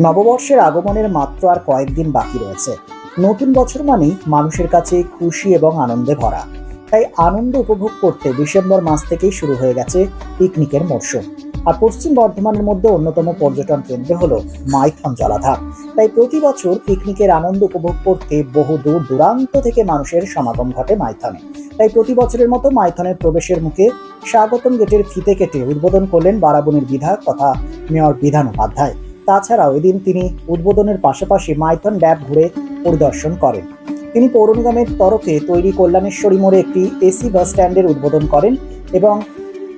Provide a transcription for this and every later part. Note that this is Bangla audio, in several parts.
নববর্ষের আগমনের মাত্র আর কয়েকদিন বাকি রয়েছে। নতুন বছর মানেই মানুষের কাছে খুশি এবং আনন্দে ভরা। তাই আনন্দ উপভোগ করতে ডিসেম্বর মাস থেকেই শুরু হয়ে গেছে পিকনিকের মরশুম। আর পশ্চিম বর্ধমানের মধ্যে অন্যতম পর্যটন কেন্দ্র হল মাইথন জলাধার। তাই প্রতি বছর পিকনিকের আনন্দ উপভোগ করতে বহু দূর দূরান্ত থেকে মানুষের সমাগম ঘটে মাইথনে। তাই প্রতি বছরের মতো মাইথনের প্রবেশের মুখে স্বাগতম গেটের ফিতে কেটে উদ্বোধন করলেন বারাবণীর বিধায়ক তথা মেয়র বিধান উপাধ্যায়। তাছাড়াও এদিন তিনি উদ্বোধনের পাশাপাশি মাইথন ড্যাব ঘুরে পরিদর্শন করেন। তিনি পৌর নিগমের তরফে তৈরি কল্যাণেশ্বরী মোড়ে একটি এসি বাস স্ট্যান্ডের উদ্বোধন করেন এবং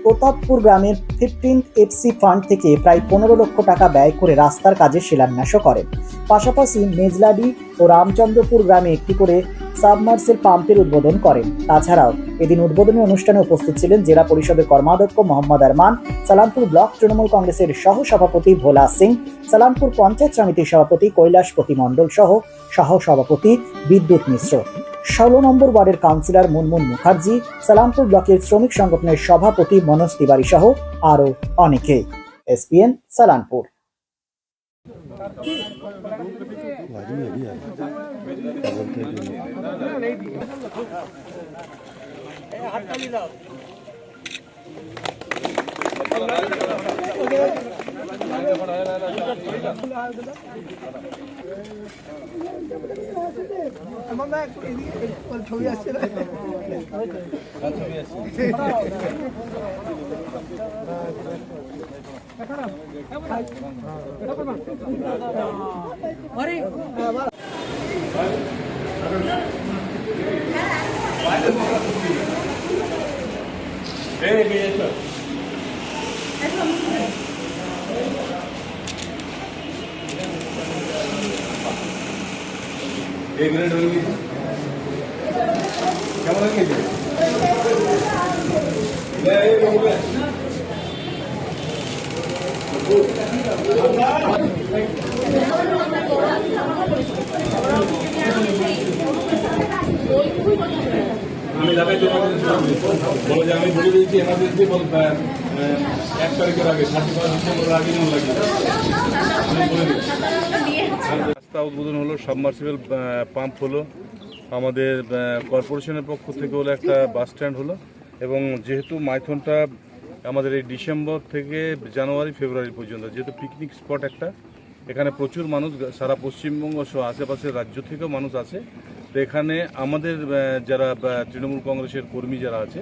প্রতাপপুর গ্রামের ফিফটিন এফসি ফান্ড থেকে প্রায় পনেরো লক্ষ টাকা ব্যয় করে রাস্তার কাজে শিলান্যাসও করেন। পাশাপাশি মেজলাডি ও রামচন্দ্রপুর গ্রামে একটি করে সাবমার্সেল পাম্পের উদ্বোধন করেন। তাছাড়াও এদিন উদ্বোধনী অনুষ্ঠানে উপস্থিত ছিলেন জেলা পরিষদের কর্মাধ্যক্ষ মোহাম্মদ আরমান, সালামপুর ব্লক তৃণমূল কংগ্রেসের সহ সভাপতি ভোলা সিং, সালামপুর পঞ্চায়েত সমিতির সভাপতি কৈলাসপতি প্রতিমণ্ডল সহ সহ সভাপতি বিদ্যুৎ মিশ্র। ষোলো নম্বর ওয়ার্ডের কাউন্সিলর মুনমুন মুখার্জি, সালামপুর ব্লকের শ্রমিক সংগঠনের সভাপতি মনোজ তিওয়ারি সহ আরও অনেকে। এসপিএন সালামপুর ছবি আসছে এ গ্রেড হয়ে গেছে কেমন হয়ে আমি যাবে বলে যে আমি বলে দিয়েছি এমার্জেন্সি বল এক তারিখের আগে থার্টি ফার্স্ট ডিসেম্বরের আগে যেমন লাগবে। আমি বলে দিচ্ছি। রাস্তা উদ্বোধন হলো সাবমার্সিবল পাম্প হলো। আমাদের কর্পোরেশনের পক্ষ থেকে হলো একটা বাস স্ট্যান্ড হলো এবং যেহেতু মাইথনটা আমাদের এই ডিসেম্বর থেকে জানুয়ারি, ফেব্রুয়ারি পর্যন্ত, যেহেতু পিকনিক স্পট একটা, এখানে প্রচুর মানুষ, সারা পশ্চিমবঙ্গ সহ আশেপাশের রাজ্য থেকেও মানুষ আছে। তো এখানে আমাদের যারা তৃণমূল কংগ্রেসের কর্মী যারা আছে,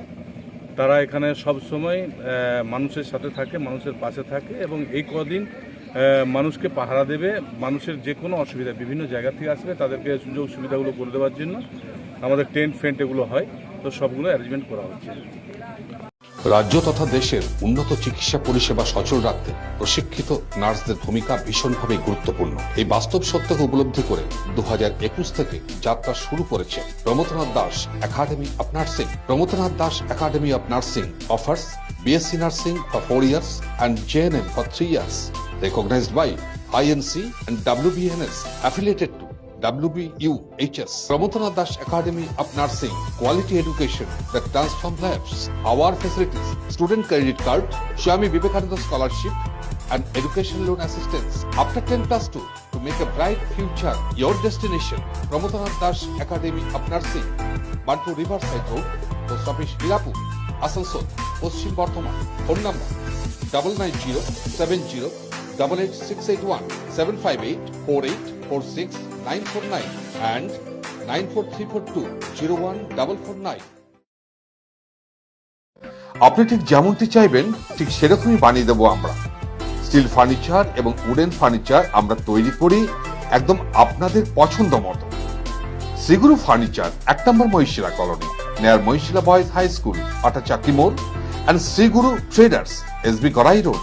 তারা এখানে সব সময় মানুষের সাথে থাকে, মানুষের পাশে থাকে এবং এই কদিন মানুষকে পাহারা দেবে, মানুষের যে কোনো অসুবিধা, বিভিন্ন জায়গা থেকে আসবে, তাদেরকে সুযোগ সুবিধাগুলো করে দেওয়ার জন্য আমাদের টেন্ট ফেন্ট এগুলো হয়, তো সবগুলো অ্যারেঞ্জমেন্ট করা হচ্ছে। রাজ্য তথা দেশের উন্নত চিকিৎসা পরিষেবা সচল রাখতে প্রশিক্ষিত নার্সদের ভূমিকা ভীষণভাবে গুরুত্বপূর্ণ। এই বাস্তব সত্যকে উপলব্ধি করে দু একুশ থেকে যাত্রা শুরু করেছে Pramathanath Das academy of nursing. Pramathanath Das academy of nursing offers BSc nursing for four years and GNM for three years recognized by INC and WBNS affiliated to WBUHS. Pramotana Das Academy of Nursing, quality education that transforms lives. Our facilities, student credit card, Swami Vivekananda scholarship, and education loan assistance. After 10 plus 2, to make a bright future, your destination, Pramotana Das Academy of Nursing, Bantu Riverside Road, Post Office Hirapur, Asansol Paschim Bardhaman phone number double double eight six eight one seven five eight four eight four six nine four nine and nine four three four two zero one double four nine আপনি ঠিক যেমনটি চাইবেন, ঠিক সেরকমই বানিয়ে দেবো আমরা। স্টিল ফার্নিচার এবং উডেন ফার্নিচার আমরা তৈরি করি একদম আপনাদের পছন্দ মতো। সিগুরু ফার্নিচার, এক নম্বর Mahishila colony, near Mahishila boys high school Atachaki মোড় and Shriguru traders SB Garai road.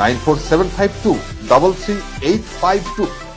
best service. Mobile number 861 788 3504 and 94752 33852.